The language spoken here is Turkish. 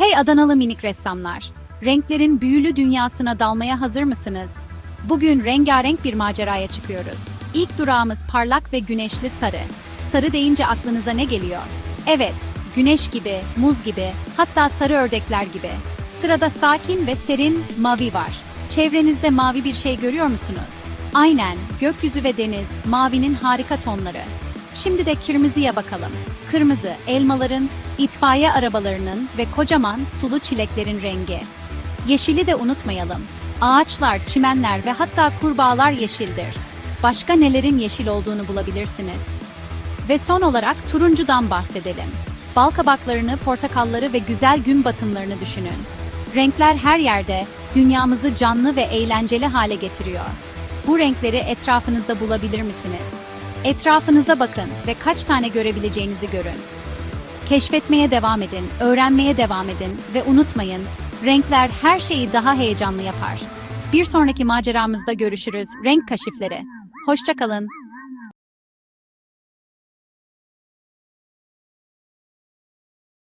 Hey Adanalı minik ressamlar! Renklerin büyülü dünyasına dalmaya hazır mısınız? Bugün rengarenk bir maceraya çıkıyoruz. İlk durağımız parlak ve güneşli sarı. Sarı deyince aklınıza ne geliyor? Evet, güneş gibi, muz gibi, hatta sarı ördekler gibi. Sırada sakin ve serin mavi var. Çevrenizde mavi bir şey görüyor musunuz? Aynen, gökyüzü ve deniz, mavinin harika tonları. Şimdi de kırmızıya bakalım. Kırmızı, elmaların, itfaiye arabalarının ve kocaman sulu çileklerin rengi. Yeşili de unutmayalım. Ağaçlar, çimenler ve hatta kurbağalar yeşildir. Başka nelerin yeşil olduğunu bulabilirsiniz. Ve son olarak turuncudan bahsedelim. Bal kabaklarını, portakalları ve güzel gün batımlarını düşünün. Renkler her yerde dünyamızı canlı ve eğlenceli hale getiriyor. Bu renkleri etrafınızda bulabilir misiniz? Etrafınıza bakın ve kaç tane görebileceğinizi görün. Keşfetmeye devam edin, öğrenmeye devam edin ve unutmayın, renkler her şeyi daha heyecanlı yapar. Bir sonraki maceramızda görüşürüz. Renk kaşifleri. Hoşçakalın.